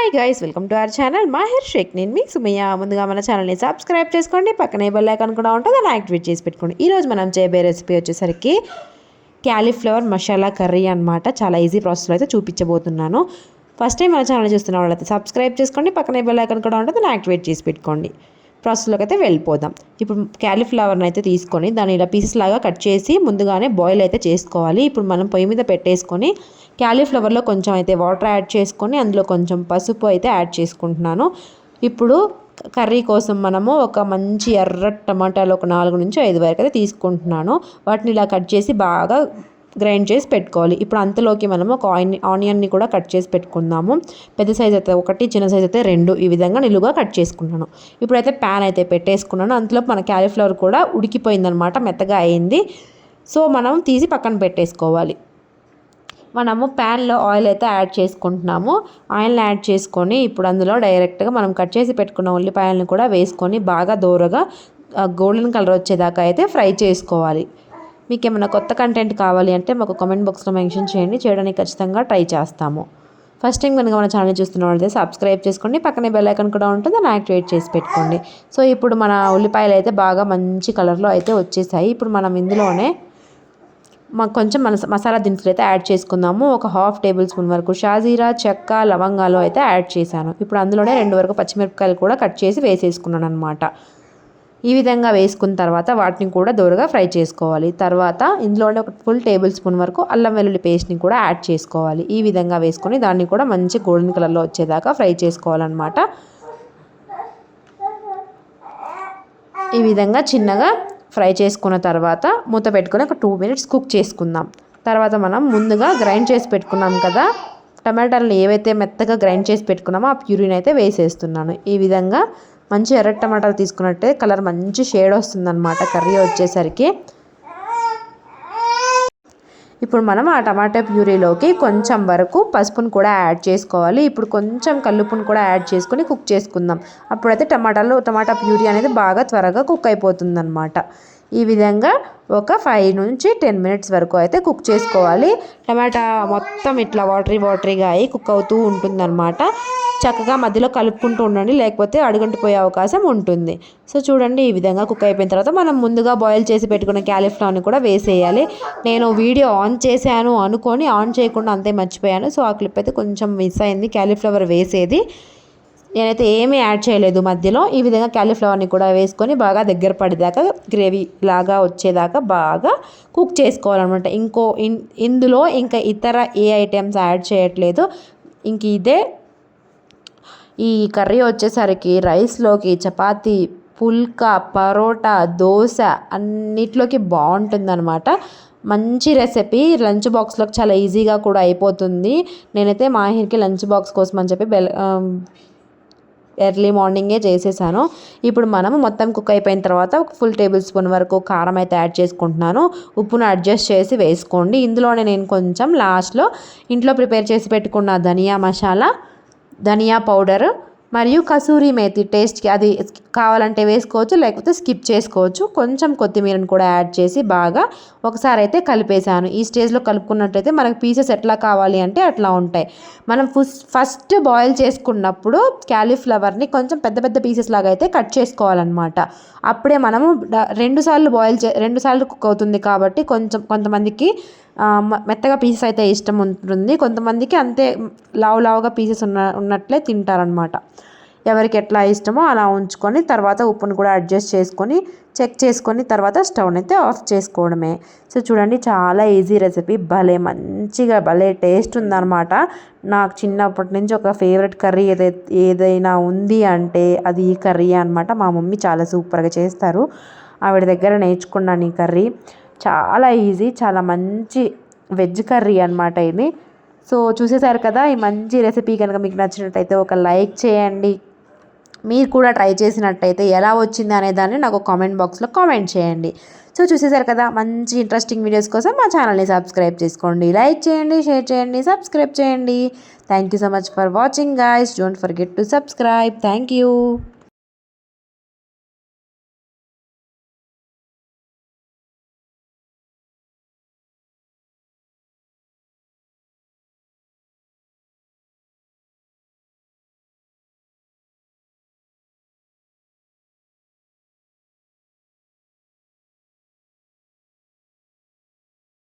Hi guys welcome to our channel Mahir Sheikh నేను మీ Sumayya. ముందుగా మన ఛానల్ని సబ్స్క్రైబ్ చేసుకోండి. పక్కనే బెల్ ఐకాన్ కూడా ఉంటుంది. దాన్ని యాక్టివేట్ చేసి పెట్టుకోండి. ఈరోజు మనం చేయబోయే రెసిపీ వచ్చేసరికి క్యాలీఫ్లవర్ మసాలా కర్రీ అనమాట చాలా ఈజీ ప్రాసెస్లో అయితే చూపించబోతున్నాను. ఫస్ట్ టైం మన ఛానల్ చూస్తున్న వాళ్ళైతే సబ్స్క్రైబ్ చేసుకోండి. పక్కనే బెల్ ఐకాన్ కూడా ఉంటుంది. దాన్ని యాక్టివేట్ చేసి పెట్టుకోండి. ప్రాసెస్లోకి అయితే వెళ్ళిపోదాం. ఇప్పుడు క్యాలీఫ్లవర్ని అయితే తీసుకొని దాన్ని ఇలా పీసెస్ లాగా కట్ చేసి ముందుగానే బాయిల్ అయితే చేసుకోవాలి. ఇప్పుడు మనం పొయ్యి మీద పెట్టేసుకొని క్యాలీఫ్లవర్లో కొంచెం అయితే వాటర్ యాడ్ చేసుకొని అందులో కొంచెం పసుపు అయితే యాడ్ చేసుకుంటున్నాను. ఇప్పుడు కర్రీ కోసం మనము ఒక మంచి ఎర్ర టమాటాలు ఒక నాలుగు నుంచి ఐదు వరకు అయితే తీసుకుంటున్నాను. వాటిని ఇలా కట్ చేసి బాగా గ్రైండ్ చేసి పెట్టుకోవాలి. ఇప్పుడు అంతలోకి మనము ఒక ఆయిన్ ఆనియన్ని కూడా కట్ చేసి పెట్టుకుందాము. పెద్ద సైజ్ అయితే ఒకటి చిన్న సైజ్ అయితే రెండు ఈ విధంగా నిలువుగా కట్ చేసుకున్నాను. ఇప్పుడైతే ప్యాన్ అయితే పెట్టేసుకున్నాను. అందులో మన క్యాలీఫ్లవర్ కూడా ఉడికిపోయిందనమాట మెత్తగా అయింది. సో మనం తీసి పక్కన పెట్టేసుకోవాలి. మనము ప్యాన్లో ఆయిల్ అయితే యాడ్ చేసుకుంటున్నాము. ఆయిల్ని యాడ్ చేసుకొని ఇప్పుడు అందులో డైరెక్ట్గా మనం కట్ చేసి పెట్టుకున్న ఉల్లిపాయలను కూడా వేసుకొని బాగా దూరగా గోల్డెన్ కలర్ వచ్చేదాకా అయితే ఫ్రై చేసుకోవాలి. మీకు ఏమైనా కొత్త కంటెంట్ కావాలి అంటే మాకు కామెంట్ బాక్స్లో మెన్షన్ చేయండి. చేయడానికి ఖచ్చితంగా ట్రై చేస్తాము. ఫస్ట్ టైం కనుక మన ఛానల్ చూస్తున్న వాళ్ళైతే సబ్స్క్రైబ్ చేసుకోండి. పక్కనే బెల్ ఐకన్ కూడా ఉంటుంది. దాన్ని యాక్టివేట్ చేసి పెట్టుకోండి. సో ఇప్పుడు మన ఉల్లిపాయలు అయితే బాగా మంచి కలర్లో అయితే వచ్చేసాయి. ఇప్పుడు మనం ఇందులోనే మాకు కొంచెం మన మసాలా దినుసులు అయితే యాడ్ చేసుకుందాము. ఒక హాఫ్ టేబుల్ స్పూన్ వరకు షాజీరా చెక్క లవంగాలు అయితే యాడ్ చేశాను. ఇప్పుడు అందులోనే రెండు వరకు పచ్చిమిరపకాయలు కూడా కట్ చేసి వేసేసుకున్నాను అనమాట ఈ విధంగా వేసుకున్న తర్వాత వాటిని కూడా దూరగా ఫ్రై చేసుకోవాలి. తర్వాత ఇందులోనే ఒక ఫుల్ టేబుల్ స్పూన్ వరకు అల్లం వెల్లుల్లి పేస్ట్ని కూడా యాడ్ చేసుకోవాలి. ఈ విధంగా వేసుకొని దాన్ని కూడా మంచి గోల్డెన్ కలర్లో వచ్చేదాకా ఫ్రై చేసుకోవాలన్నమాట. ఈ విధంగా చిన్నగా ఫ్రై చేసుకున్న తర్వాత మూత పెట్టుకొని ఒక టూ మినిట్స్ కుక్ చేసుకుందాం. తర్వాత మనం ముందుగా గ్రైండ్ చేసి పెట్టుకున్నాం కదా టమాటాలను ఏవైతే మెత్తగా గ్రైండ్ చేసి పెట్టుకున్నామో ఆ ప్యూరిన్ అయితే వేసేస్తున్నాను. ఈ విధంగా మంచి ఎర్ర టమాటాలు తీసుకున్నట్టే కలర్ మంచి షేడ్ వస్తుందన్నమాట. కర్రీ వచ్చేసరికి. ఇప్పుడు మనం ఆ టమాటా ప్యూరీలోకి కొంచెం వరకు పసుపును కూడా యాడ్ చేసుకోవాలి. ఇప్పుడు కొంచెం కల్లుపును కూడా యాడ్ చేసుకొని కుక్ చేసుకుందాం. అప్పుడైతే టమాటాలు టమాటా ప్యూరీ అనేది బాగా త్వరగా కుక్ అయిపోతుంది ఈ విధంగా ఒక ఫైవ్ నుంచి టెన్ మినిట్స్ వరకు అయితే కుక్ చేసుకోవాలి. టమాటా మొత్తం ఇట్లా వాటరీ వాటరీగా అయి కుక్ అవుతూ ఉంటుందన్నమాట. చక్కగా మధ్యలో కలుపుకుంటూ ఉండండి లేకపోతే అడుగంటిపోయే అవకాశం ఉంటుంది. సో చూడండి ఈ విధంగా కుక్ అయిపోయిన తర్వాత మనం ముందుగా బాయిల్ చేసి పెట్టుకున్న క్యాలీఫ్లవర్ని కూడా వేసేయాలి. నేను వీడియో ఆన్ చేశాను అనుకొని ఆన్ చేయకుండా అంతే మర్చిపోయాను. సో ఆ క్లిప్ అయితే కొంచెం మిస్ అయింది క్యాలీఫ్లవర్ వేసేది. నేనైతే ఏమీ యాడ్ చేయలేదు మధ్యలో. ఈ విధంగా క్యాలీఫ్లవర్ని కూడా వేసుకొని బాగా దగ్గర పడేదాకా గ్రేవీ లాగా వచ్చేదాకా బాగా కుక్ చేసుకోవాలన్నమాట. ఇంకో ఇందులో ఇంకా ఇతర ఏ ఐటమ్స్ యాడ్ చేయట్లేదు. ఇంక ఇదే. ఈ కర్రీ వచ్చేసరికి రైస్లోకి చపాతీ పుల్కా పరోటా దోశ అన్నిట్లోకి బాగుంటుందన్నమాట. మంచి రెసిపీ. లంచ్ బాక్స్లోకి చాలా ఈజీగా కూడా అయిపోతుంది. నేనైతే మాహిర్కి లంచ్ బాక్స్ కోసం అని చెప్పి బెల్ ఎర్లీ మార్నింగే చేసేసాను. ఇప్పుడు మనం మొత్తం కుక్ అయిపోయిన తర్వాత ఒక ఫుల్ టేబుల్ స్పూన్ వరకు కారం అయితే యాడ్ చేసుకుంటున్నాను. ఉప్పును అడ్జస్ట్ చేసి వేసుకోండి. ఇందులోనే నేను కొంచెం లాస్ట్లో ఇంట్లో ప్రిపేర్ చేసి పెట్టుకున్న ధనియా మసాలా ధనియా పౌడర్ మరియు కసూరి మేతి టేస్ట్కి అది కావాలంటే వేసుకోవచ్చు లేకపోతే స్కిప్ చేసుకోవచ్చు. కొంచెం కొత్తిమీరని కూడా యాడ్ చేసి బాగా ఒకసారి అయితే కలిపేశాను. ఈ స్టేజ్లో కలుపుకున్నట్టయితే మనకు పీసెస్ ఎట్లా కావాలి అంటే అట్లా ఉంటాయి. మనం ఫస్ట్ బాయిల్ చేసుకున్నప్పుడు క్యాలీఫ్లవర్ని కొంచెం పెద్ద పెద్ద పీసెస్ లాగా అయితే కట్ చేసుకోవాలన్నమాట. అప్పుడే మనము రెండు సార్లు బాయిల్ చే రెండు సార్లు కుక్ అవుతుంది కాబట్టి కొంచెం కొంతమందికి మెత్తగా పీసెస్ అయితే ఇష్టం ఉంటుంది. కొంతమందికి అంతే లావు లావుగా పీసెస్ ఉన్న ఉన్నట్లే తింటారనమాట ఎవరికి ఎట్లా ఇష్టమో అలా ఉంచుకొని తర్వాత ఉప్పును కూడా అడ్జస్ట్ చేసుకొని చెక్ చేసుకొని తర్వాత స్టవ్ని అయితే ఆఫ్ చేసుకోవడమే. సో చూడండి చాలా ఈజీ రెసిపీ. భలే మంచిగా భలే టేస్ట్ ఉందన్నమాట. నాకు చిన్నప్పటి నుంచి ఒక ఫేవరెట్ కర్రీ ఏదైతే ఏదైనా ఉంది అంటే అది ఈ కర్రీ అనమాట మా మమ్మీ చాలా సూపర్గా చేస్తారు. ఆవిడ దగ్గర నేర్చుకున్నాను ఈ కర్రీ. చాలా ఈజీ చాలా మంచి వెజ్ కర్రీ అనమాట ఇది. సో చూసేసారు కదా ఈ మంచి రెసిపీ కనుక మీకు నచ్చినట్టయితే ఒక లైక్ చేయండి. మీరు కూడా ట్రై చేసినట్టయితే ఎలా వచ్చింది అనే దాన్ని నాకు కామెంట్ బాక్స్లో కామెంట్ చేయండి. సో చూసేసారు కదా మంచి ఇంట్రెస్టింగ్ వీడియోస్ కోసం మా ఛానల్ని సబ్స్క్రైబ్ చేసుకోండి. లైక్ చేయండి షేర్ చేయండి సబ్స్క్రైబ్ చేయండి. Thank you so much for watching guys don't forget to subscribe thank you